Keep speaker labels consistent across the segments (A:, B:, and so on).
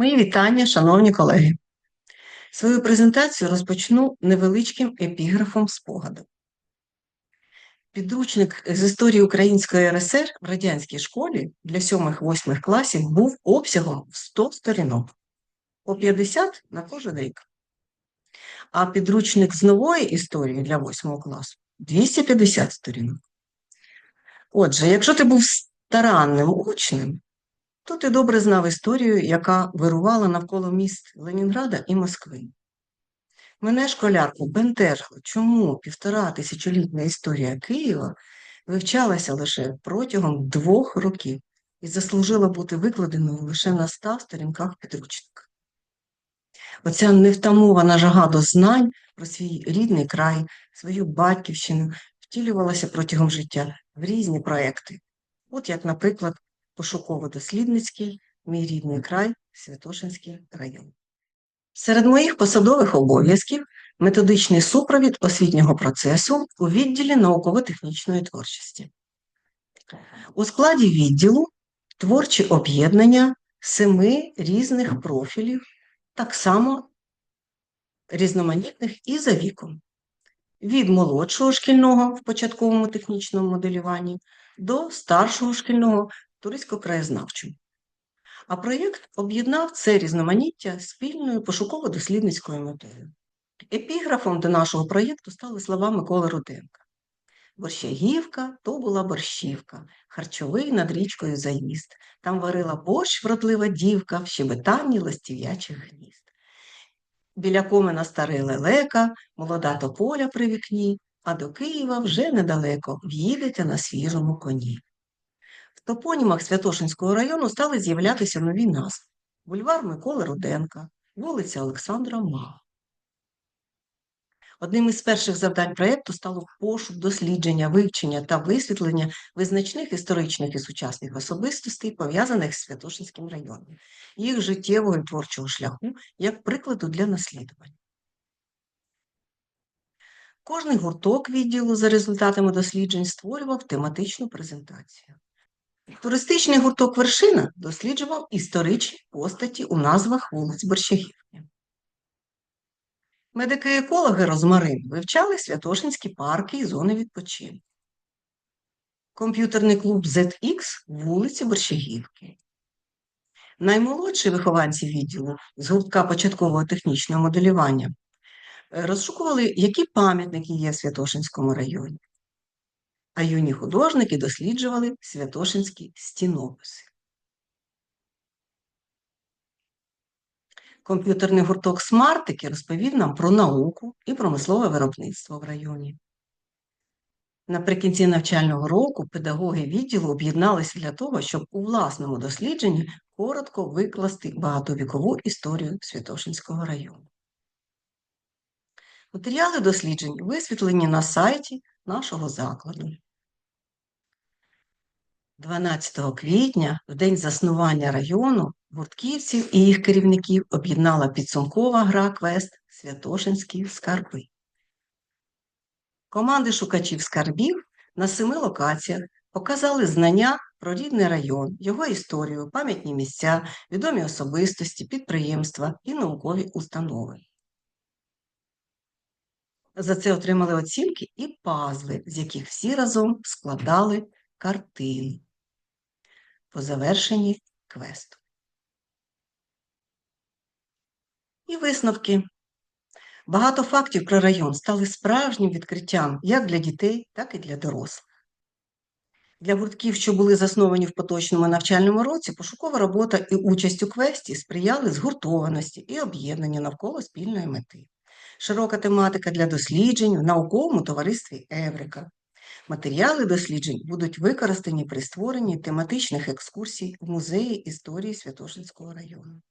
A: Мої вітання, шановні колеги. Свою презентацію розпочну невеличким епіграфом спогаду. Підручник з історії Української РСР в радянській школі для 7-8 класів був обсягом в 100 сторінок, по 50 на кожен рік. А підручник з нової історії для 8 класу 250 сторінок. Отже, якщо ти був старанним учнем, то ти добре знав історію, яка вирувала навколо міст Ленінграда і Москви. Мене школярку бентежило, чому півтора тисячолітня історія Києва вивчалася лише протягом двох років і заслужила бути викладеною лише на ста сторінках підручника. Оця невтамована жага до знань про свій рідний край, свою батьківщину втілювалася протягом життя в різні проекти. От як, наприклад, пошуково-дослідницький Мій рідний край Святошинський район. Серед моїх посадових обов'язків методичний супровід освітнього процесу у відділі науково-технічної творчості. У складі відділу творчі об'єднання семи різних профілів, так само різноманітних і за віком, від молодшого шкільного в початковому технічному моделюванні до старшого шкільного туристсько-краєзнавчому. А проєкт об'єднав це різноманіття спільною пошуково-дослідницькою метою. Епіграфом до нашого проєкту стали слова Миколи Руденка. Борщагівка то була борщівка, харчовий над річкою заїзд. Там варила борщ вродлива дівка в щебетанні ластів'ячих гнізд. Біля комина старий лелека, молода тополя при вікні, а до Києва вже недалеко в'їдете на свіжому коні. В топонімах Святошинського району стали з'являтися нові назви бульвар Миколи Руденка, вулиця Олександра Мага. Одним із перших завдань проєкту стало пошук дослідження, вивчення та висвітлення визначних історичних і сучасних особистостей, пов'язаних з Святошинським районом, їх життєвого і творчого шляху як прикладу для наслідування. Кожний гурток відділу за результатами досліджень створював тематичну презентацію. Туристичний гурток вершина досліджував історичні постаті у назвах вулиць Борщагівки. Медики-екологи Розмарин вивчали Святошинські парки і зони відпочинку. Комп'ютерний клуб ZX вулиці Борщагівки. Наймолодші вихованці відділу з гуртка початкового технічного моделювання розшукували, які пам'ятники є в Святошинському районі а юні художники досліджували святошинські стінописи. Комп'ютерний гурток смартики розповів нам про науку і промислове виробництво в районі. Наприкінці навчального року педагоги відділу об'єдналися для того, щоб у власному дослідженні коротко викласти багатовікову історію Святошинського району. Матеріали досліджень висвітлені на сайті нашого закладу. 12 квітня, в день заснування району, гуртківців і їх керівників об'єднала підсумкова гра квест Святошинські скарби. Команди шукачів скарбів на семи локаціях показали знання про рідний район, його історію, пам'ятні місця, відомі особистості, підприємства і наукові установи. За це отримали оцінки і пазли, з яких всі разом складали картини по завершенні квесту. І висновки. Багато фактів про район стали справжнім відкриттям як для дітей, так і для дорослих. Для гуртків, що були засновані в поточному навчальному році, пошукова робота і участь у квесті сприяли згуртованості і об'єднанню навколо спільної мети. Широка тематика для досліджень в науковому товаристві Еврика, Матеріали досліджень будуть використані при створенні тематичних екскурсій в музеї історії Святошинського району.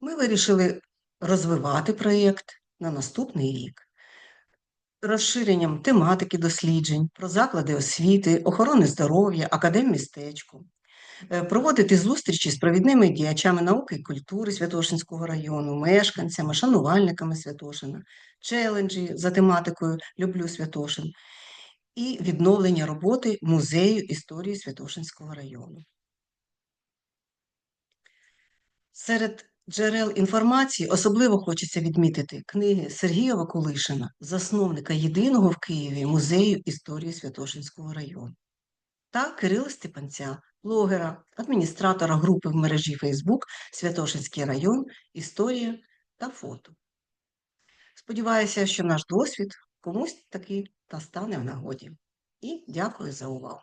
A: Ми вирішили розвивати проєкт на наступний рік. Розширенням тематики досліджень про заклади освіти, охорони здоров'я, академмістечку, проводити зустрічі з провідними діячами науки і культури Святошинського району, мешканцями, шанувальниками Святошина, челенджі за тематикою Люблю Святошин і відновлення роботи музею історії Святошинського району. Серед джерел інформації особливо хочеться відмітити книги Сергія Вакулишина, засновника єдиного в Києві музею історії Святошинського району, та Кирила Степанця, блогера, адміністратора групи в мережі Фейсбук Святошинський район, історія та фото. Сподіваюся, що наш досвід комусь таки та стане в нагоді. І дякую за увагу.